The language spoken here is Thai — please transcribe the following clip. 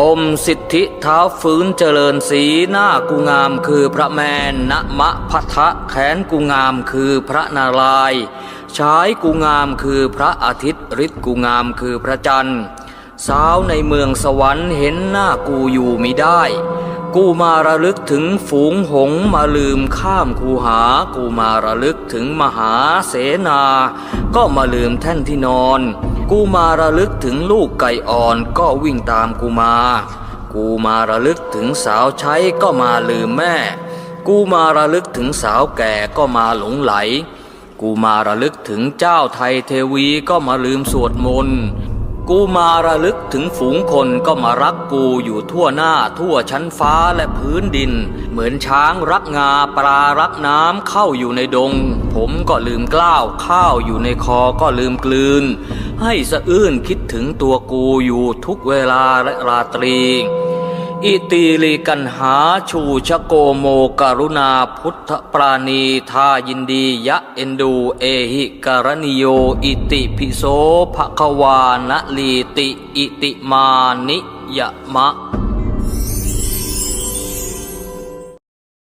อมสิทธิเท้าฟื้นเจริญสีหน้ากูงามคือพระแมนณมะพัทะแขนกูงามคือพระนารายณ์ชายกูงามคือพระอาทิตย์ฤทธิ์กูงามคือพระจันทร์สาวในเมืองสวรรค์เห็นหน้ากูอยู่มิได้ กูมาระลึกถึงฝูงหงมาลืมข้ามคูหา กูมาระลึกถึงมหาเสนา ก็มาลืมแท่นที่นอน กูมาระลึกถึงลูกไก่อ่อนก็วิ่งตามกูมา กูมาระลึกถึงสาวใช้ก็มาลืมแม่ กูมาระลึกถึงสาวแก่ก็มาหลงไหล กูมาระลึกถึงเจ้าไทยเทวีก็มาลืมสวดมนต์ กูมาระลึกถึงฝูงคนก็มารักกูอยู่ทั่วหน้าทั่วชั้นฟ้าและพื้นดิน เหมือนช้างรักงาปลารักน้ำเข้าอยู่ในดง ผมก็ลืมกล้าวข้าวอยู่ในคอก็ลืมกลืน ให้สะอื้นคิดถึงตัวกูอยู่ทุกเวลาและราตรี อิติลิกันหาชูชโกโมการุณาพุทธปราณีทายินดียะเอ็นดูเอหิการณิโยอิติพิโสภควานะลีติ อิติมานิยมะ